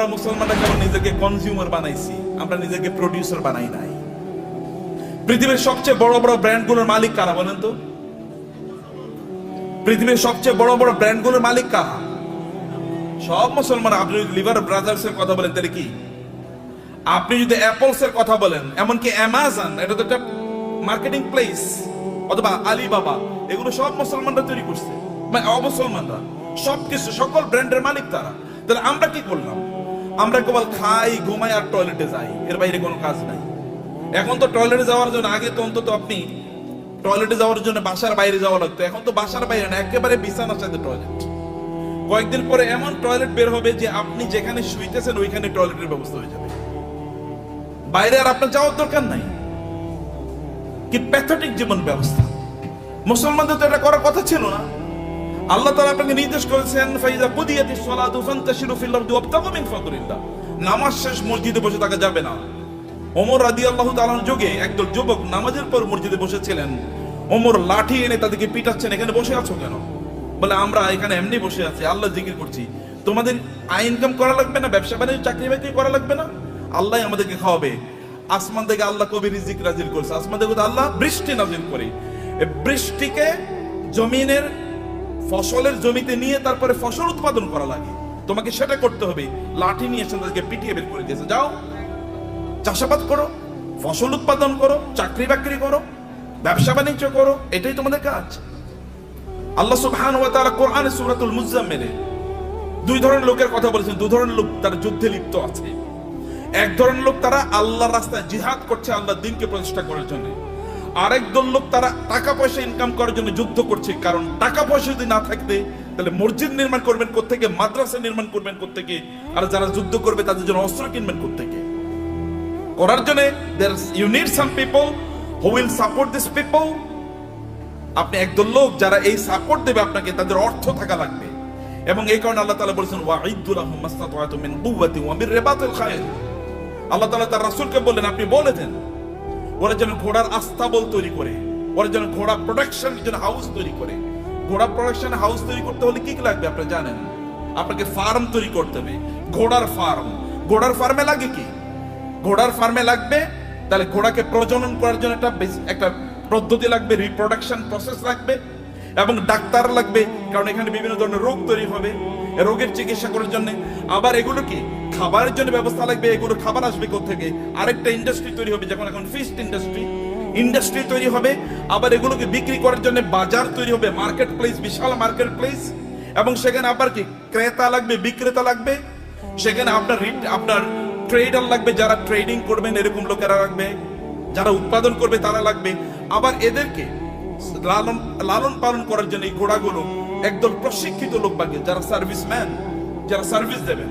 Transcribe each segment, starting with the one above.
আমরা মুসলমানরা কেবল নিজেকে কনজিউমার বানাইছি, আমরা নিজেকে প্রডিউসার বানাই নাই। পৃথিবীর সবচেয়ে বড় বড় ব্র্যান্ডগুলোর মালিক কারা বলেন তো? পৃথিবীর সবচেয়ে বড় বড় ব্র্যান্ডগুলোর মালিক কারা? সব মুসলমান, আপনি যদি লিভার ব্রাদার্স এর কথা বলেন, তাহলে কি? আপনি যদি অ্যাপলস এর কথা বলেন, এমনকি অ্যামাজন, এটা তো একটা মার্কেটিং প্লেস অথবা আলিবাবা, এগুলো সব মুসলমানরা তৈরি করছে। মানে অমুসলমানরা, সবকিছু, সকল ব্র্যান্ডের মালিক তারা। তাহলে আমরা কি করলাম? আমরা কেবল খাই, ঘুমাই আর টয়লেটে যাই। এর বাইরে কোনো কাজ নাই। এখন তো টয়লেটে যাওয়ার জন্য, আগে তো অন্তত আপনি টয়লেটে যাওয়ার জন্য বাসার বাইরে যাওয়া লাগতো। এখন তো বাসার বাইরে না, একেবারে বিছানার সাথে টয়লেট কয়েকদিন পরে এমন টয়লেট বের হবে যে আপনি যেখানে শুইতেছেন, ওইখানে টয়লেটের ব্যবস্থা হয়ে যাবে। বাইরে আর আপনার যাওয়ার দরকার নাই। কি প্যাথেটিক জীবন ব্যবস্থা। মুসলমানদের তো এটা করার কথা ছিল না। আল্লাহ তাআলা আপনাকে নির্দেশ করেছেন, ফাইজা কুদিয়াতিস সালাতু ফান্তাশিরু ফিল আরদি ওয়াবতাগু মিন ফাদলিল্লাহ। নামাজ শেষ, মসজিদে বসে থাকা যাবে না। ওমর রাদিয়াল্লাহু তাআলার যুগে একদল যুবক নামাজের পর মসজিদে বসেছিলেন। ওমর লাঠি এনে তাদেরকে পিটাচ্ছেন, এখানে বসে আছো কেন? বলে, আমরা এখানে এমনি বসে আছি, আল্লাহ জিকির করছি। তোমাদের আয় ইনকাম করা লাগবে না? ব্যবসা বাণিজ্য, চাকরি বাকরি করা লাগবে না? আল্লাহ আমাদেরকে খাওয়াবে। আসমান থেকে আল্লাহ কবি রিজিক নাজিল করছে। আসমান থেকে আল্লাহ বৃষ্টি নাজিল করে। বৃষ্টিকে জমিনের ফসলের জমিতে নিয়ে তারপরে ফসল উৎপাদন করা লাগে। তোমাকে সেটা করতে হবে। লাঠি নিয়ে এসে তাদেরকে পিটিয়ে বের করে দিয়েছে। যাও, চাষাবাদ করো, ফসল উৎপাদন করো, চাকরি বাকরি করো, ব্যবসা বাণিজ্য করো, এটাই তোমাদের কাজ। আল্লাহ সুবহান ওয়া তাআলা কোরআনে সূরাতুল মুজাম্মিলে দুই ধরনের লোকের কথা বলেছেন। দুই ধরনের লোক তারা যুদ্ধে লিপ্ত আছে। এক ধরনের লোক তারা আল্লাহর রাস্তায় জিহাদ করছে, আল্লাহর দিনকে প্রতিষ্ঠা করার জন্য। আরেক দল লোক তারা টাকা পয়সা ইনকাম করার জন্য যুদ্ধ করছে। কারণ টাকা পয়সা যদি না থাকতে, তাহলে মসজিদ নির্মাণ করবেন কোত্থেকে, মাদ্রাসা নির্মাণ করবেন কোত্থেকে, আর যারা যুদ্ধ করবে তাদের জন্য অস্ত্র কিনবেন কোত্থেকে। করার জন্য is- you need some people who will support these আপনি একদল লোক যারা এই সাপোর্ট দেবে আপনাকে, তাদের অর্থ থাকা লাগবে। এবং এই কারণে আল্লাহ তাআলা বলেছেন ওয়াইদু লাহুম মাসতাতাতু মিন কুওয়াতি ওয়া আল্লাহ তাআলা তার রাসূলকে বললেন, আপনি বলে দেন ওরা যেন ঘোড়ার আস্তাবল তৈরি করে, ওরা যেন ঘোড়া প্রোডাকশন যেন হাউস তৈরি করে। ঘোড়া প্রোডাকশন হাউস তৈরি করতে হলে কি লাগবে আপনি জানেন? আপনাকে ফার্ম তৈরি করতে হবে, ঘোড়ার ফার্ম ঘোড়ার ফার্মে লাগে কি? ঘোড়ার ফার্মে লাগবে, তাহলে ঘোড়াকে প্রজনন করার জন্য একটা একটা পদ্ধতি লাগবে রিপ্রোডাকশন প্রসেস লাগবে, এবং ডাক্তার লাগবে, কারণ এখানে বিভিন্ন ধরনের রোগ তৈরি হবে। রোগের চিকিৎসা করার জন্য। আবার এগুলো কি? খাবারের জন্য ব্যবস্থা লাগবে এগুলো খাবার আসবে থেকে আরেকটা ইন্ডাস্ট্রি তৈরি হবে, যেমন এখন ফিস্ট ইন্ডাস্ট্রি ইন্ডাস্ট্রি তৈরি হবে, আবার এগুলোকে বিক্রি করার জন্য বাজার তৈরি হবে মার্কেট প্লেস বিশাল মার্কেট প্লেস এবং সেখানে আবার কি? ক্রেতা লাগবে, বিক্রেতা লাগবে। সেখানে আপনার আপনার ট্রেডার লাগবে, যারা ট্রেডিং করবেন, এরকম লোকেরা লাগবে। যারা উৎপাদন করবে, তারা লাগবে। আবার এদেরকে লালন লালন পালন করার জন্য এই ঘোড়াগুলো একদল প্রশিক্ষিত লোক লাগবে যারা সার্ভিসম্যান যারা সার্ভিস দেবেন।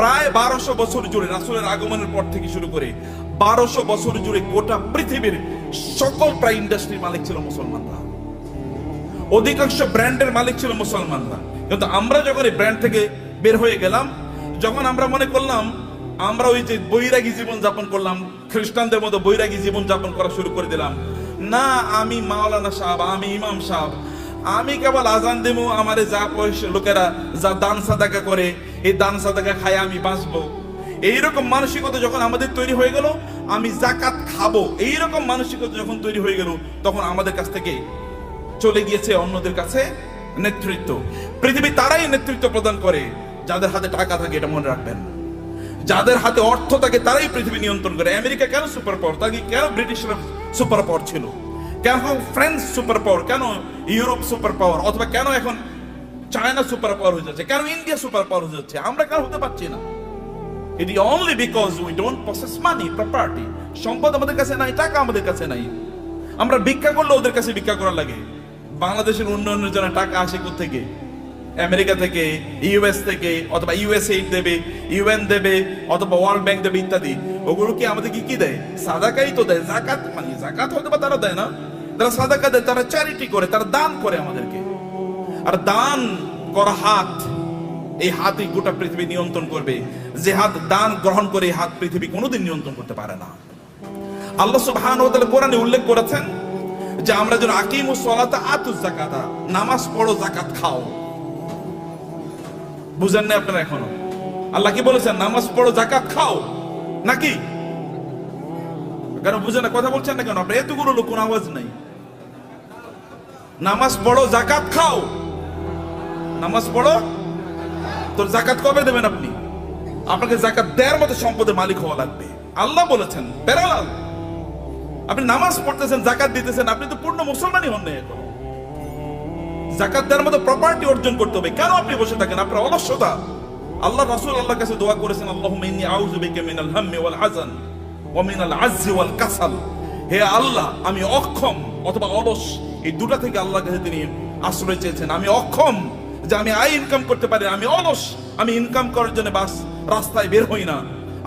প্রায় বারোশো বছর জুড়ে রাসূলের আগমনের পর থেকে শুরু করে বারোশো বছর জুড়ে গোটা পৃথিবীর সকল প্রায় ইন্ডাস্ট্রির মালিক ছিল মুসলমানরা। অধিকাংশ ব্র্যান্ডের মালিক ছিল মুসলমানরা। কিন্তু আমরা যখন এই ব্র্যান্ড থেকে বের হয়ে গেলাম, যখন আমরা মনে করলাম, আমরা ওই যে বৈরাগী জীবন যাপন করলাম, খ্রিস্টানদের মতো বৈরাগী জীবন যাপন করা শুরু করে দিলাম, না, আমি মাওলানা সাহেব, আমি ইমাম সাহেব, আমি কেবল আজান দেবো, আমারে যা পয়সা, লোকেরা যা দান সাদাকা করে এই দান সাদাকা খায় আমি বাঁচবো। এইরকম মানসিকতা যখন আমাদের তৈরি হয়ে গেল, আমি জাকাত খাব। এইরকম মানসিকতা যখন তৈরি হয়ে গেল, তখন আমাদের কাছ থেকে চলে গিয়েছে অন্যদের কাছে নেতৃত্ব। পৃথিবী তারাই নেতৃত্ব প্রদান করে। যাদের হাতে টাকা থাকে, এটা মনে রাখবেন। যাদের হাতে অর্থ থাকে, তারাই পৃথিবী নিয়ন্ত্রণ করে। আমেরিকা কেন সুপার পাওয়ার তাকে কেন ব্রিটিশরা সুপার পাওয়ার ছিল? কেন ফ্রান্স সুপার পাওয়ার কেন ইউরোপ সুপার পাওয়ার অথবা কেন এখন চায়না সুপার পাওয়ার হয়ে যাচ্ছে কেন ইন্ডিয়া সুপার পাওয়ার হয়ে যাচ্ছে, আমরা কেন হতে পারছি না। It only because we don't process money property সম্পদ আমাদের কাছে নাই, টাকা আমাদের কাছে নাই। আমরা ভিক্ষা করলে ওদের কাছে ভিক্ষা করা লাগে। বাংলাদেশের উন্নয়নের জন্য টাকা আসে থেকে আমেরিকা থেকে ইউএস থেকে, অথবা ইউএসএ দেবে ইউএন দেবে, অথবা ওয়ার্ল্ড ব্যাংক দেবে ইত্যাদি। ওগুলো কি আমাদের কি কি দেয়? সাদাকাই তো দেয়, জাকাত মানে জাকাত হয়তো বা তারা দেয় না। তারা সাদাকা দেয়, তারা চ্যারিটি করে, তারা দান করে আমাদেরকে। আর দান করা হাত, এই হাতই গোটা পৃথিবী নিয়ন্ত্রণ করবে। যে হাত দান গ্রহণ করে, এই হাত পৃথিবী কোনোদিন নিয়ন্ত্রণ করতে পারে না। আল্লাহ সুবহানাহু ওয়া তাআলা কোরআনে উল্লেখ করেছেন যে, আমরা যেন আকিমুস সালাতা, আতুজ যাকাতা, নামাজ পড়ো, যাকাত খাও। বুঝেন না আপনারা এখনও? আল্লাহ কি বলেছেন? নামাজ পড়ো, যাকাত খাও। নাকি? কেন বুঝেন না, কথা বলছেন না কেন? আপনার এতগুলো লোক কোনো আওয়াজ নাই। নামাজ পড়ো জাকাত খাও। নামাজ পড়ো, তোর জাকাত কবে দেবেন আপনি? আপনাকে জাকাত দেওয়ার মতো সম্পদের মালিক হওয়া লাগবে। আল্লাহ বলেছেন প্যারালাল আপনি নামাজ পড়তেছেন, জাকাত দিতেছেন, আপনি তো পূর্ণ মুসলমানই হন না এখন। জাকাত দেওয়ার মতো প্রপার্টি অর্জন করতে হবে। কেন আপনি বসে থাকেন? আপনার অলস্যতা আল্লাহ রাসূল আল্লাহর কাছে দোয়া করেছেন, আল্লাহুম্মা ইন্নী আউযু বিকা মিনাল হাম্মি ওয়াল মিনাল আজজি ওয়াল কাসাল। হে আল্লাহ, আমি অক্ষম অথবা অলস। এই দুটা থেকে আল্লাহর কাছে তিনি আশ্রয় চেয়েছেন। আমি অক্ষম। যে আমি আয় ইনকাম করতে পারি আমি অলস, আমি ইনকাম করার জন্য বাস, রাস্তায় বের হই না,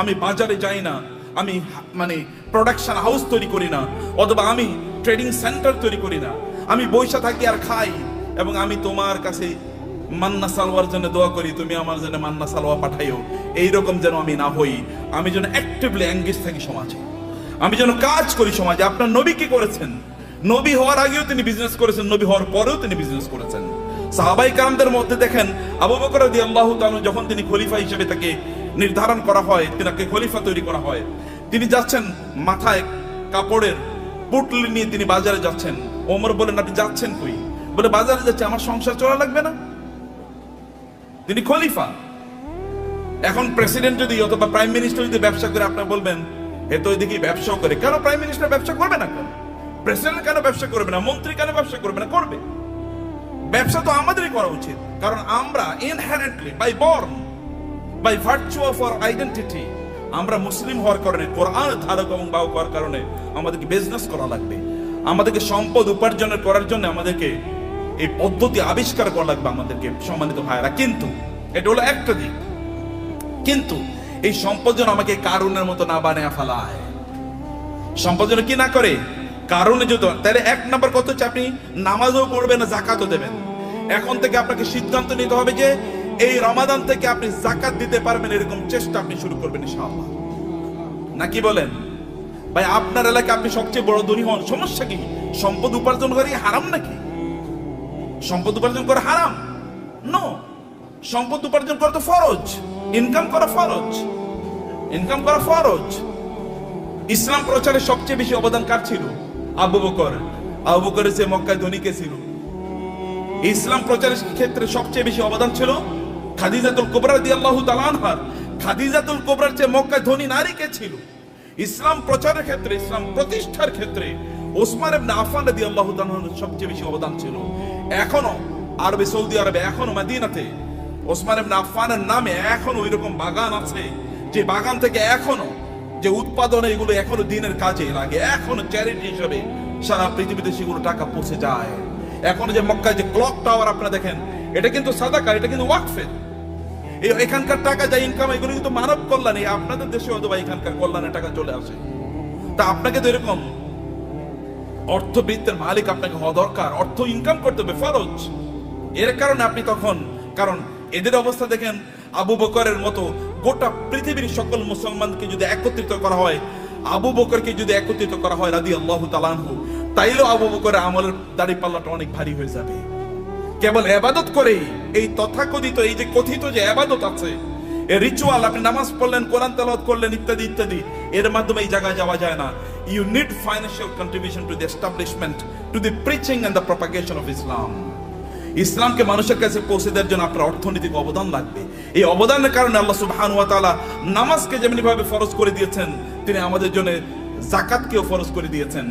আমি বাজারে যাই না, আমি মানে প্রোডাকশন হাউস তৈরি করি না, অথবা আমি ট্রেডিং সেন্টার তৈরি করি না, আমি বৈশা থাকি আর খাই, এবং আমি তোমার কাছে মান্না সালোয়ার জন্য দোয়া করি, তুমি আমার জন্য মান্না সালোয়া পাঠাইও, এইরকম যেন আমি না হই, আমি যেন অ্যাক্টিভলি এঙ্গেজ থাকি সমাজে, আমি যেন কাজ করি সমাজে। আপনার নবী কি করেছেন? নবী হওয়ার আগেও তিনি বিজনেস করেছেন, নবী হওয়ার পরেও তিনি বিজনেস করেছেন। সাহাবাই কারামদের মধ্যে দেখেন আবু বকর রাদিয়াল্লাহু তাআলা যখন তিনি খলিফা হিসেবে তাকে নির্ধারণ করা হয়, তিনাকে খলিফা তৈরি করা হয়, তিনি যাচ্ছেন মাথায় কাপড়ের পুটলি নিয়ে তিনি বাজারে যাচ্ছেন। ওমর বলেন আপনি যাচ্ছেন কই? বলে, বাজারে যাচ্ছে, আমার সংসার চলা লাগবে না। তিনি খলিফা। এখন প্রেসিডেন্ট যদি অথবা প্রাইম মিনিস্টার যদি ব্যবসা করে, আপনার বলবেন, এ তো এদিকে ব্যবসা করে। কেন প্রাইম মিনিস্টার ব্যবসা করবে না কেন? প্রেসিডেন্ট কেন ব্যবসা করবে না? মন্ত্রী কেন ব্যবসা করবে না? করবে। ব্যবসা তো আমাদেরই করা উচিত। কারণ আমরা inherently by born by virtue of our identity আমরা মুসলিম হওয়ার কারণে, কোরআন ধারক এবং বাহক হওয়ার কারণে আমাদেরকে বিজনেস করা লাগবে। আমাদেরকে সম্পদ উপার্জনের করার জন্য আমাদেরকে এই পদ্ধতি আবিষ্কার করা লাগবে আমাদেরকে, সম্মানিত ভাইয়েরা। কিন্তু, এটা হলো একটা দিক। কিন্তু, এই সম্পদ যেন আমাকে কারণের মতো না বানিয়ে ফেলায়। সম্পদ যেন কি না করে? কারণে যদি তাহলে এক নম্বর কত হচ্ছে আপনি নামাজও পড়বেন না, জাকাতও দেবেন। এখন থেকে আপনাকে সিদ্ধান্ত নিতে হবে যে এই রমাদান থেকে আপনি জাকাত দিতে পারবেন এরকম চেষ্টা আপনি শুরু করবেন ইনশাআল্লাহ। নাকি বলেন? ভাই, আপনার এলাকায় আপনি সবচেয়ে বড় ধনী হন, সমস্যা কি? সম্পদ উপার্জন করা হারাম নাকি? সম্পদ উপার্জন করা হারাম? নো সম্পদ উপার্জন করা তো ফরজ। ইনকাম করা ফরজ। ইনকাম করা ফরজ। ইসলাম প্রচারে সবচেয়ে বেশি অবদান কার ছিল? আবু বকর। আবু বকরের যে মক্কায় ধনী কে ছিল? ইসলাম প্রচারের ক্ষেত্রে সবচেয়ে বেশি অবদান ছিল খাদিজাতুল কোবরা দিয়ে আল্লাহ তালানহার খাদিজাতুল কোবরার যে মক্কায় ধনী নারী কে ছিল? ইসলাম প্রচারের ক্ষেত্রে, ইসলাম প্রতিষ্ঠার ক্ষেত্রে ওসমান ইবনে আফফান রাদিয়াল্লাহু তাআলার সবচেয়ে বেশি অবদান ছিল। এখনও আরবে, সৌদি আরবে, এখনও মদিনাতে ওসমান ইবনে আফফানের নামে এখনও ওইরকম বাগান আছে যে বাগান থেকে এখনও যে উৎপাদনে এগুলো এখনও দিনের কাজে লাগে। এখনও চ্যারিটি হিসেবে সারা পৃথিবীতে সেগুলো টাকা পৌঁছে যায়। এখন যে মক্কায় যে ক্লক টাওয়ার আপনারা দেখেন, এটা কিন্তু সাদাকা এটা কিন্তু ওয়াকফের। এই এখানকার টাকা যা ইনকাম এগুলো কিন্তু মানব কল্যাণ, এই আপনাদের দেশে হয়তো বা এখানকার কল্যাণের টাকা চলে আসে। তা আপনাকে তো এরকম অর্থবৃত্তের মালিক আপনাকে হওয়া দরকার, অর্থ ইনকাম করতে হবে, ফরজ। এর কারণে আপনি তখন, কারণ এদের অবস্থা দেখেন, আবু বকরের মতো গোটা পৃথিবীর সকল মুসলমানকে যদি একত্রিত করা হয়, আবু বকরকে যদি একত্রিত করা হয় রাদি আল্লাহ তালানহু তাইলেও আবু বকরের আমলের দাড়ি পাল্লাটা অনেক ভারী হয়ে যাবে। কেবল এবাদত করেই এই তথাকথিত, এই যে কথিত যে এবাদত আছে, এই রিচুয়াল আপনি নামাজ পড়লেন, কোরআন তেলাওয়াত করলেন, ইত্যাদি ইত্যাদি, এর মাধ্যমে এই জায়গায় যাওয়া যায় না। You need financial contribution to the establishment to the preaching and the propagation of Islam ইসলামকে মানুষের কাছে পৌঁছে দেওয়ার জন্য আপনার অর্থনৈতিক অবদান লাগবে। এই অবদানের কারণে আল্লাহ সুবহানাহু ওয়া তাআলা নামাজকে যেমনি ভাবে ফরজ করে দিয়েছেন, তিনি আমাদের জন্য জাকাতকেও ফরজ করে দিয়েছেন।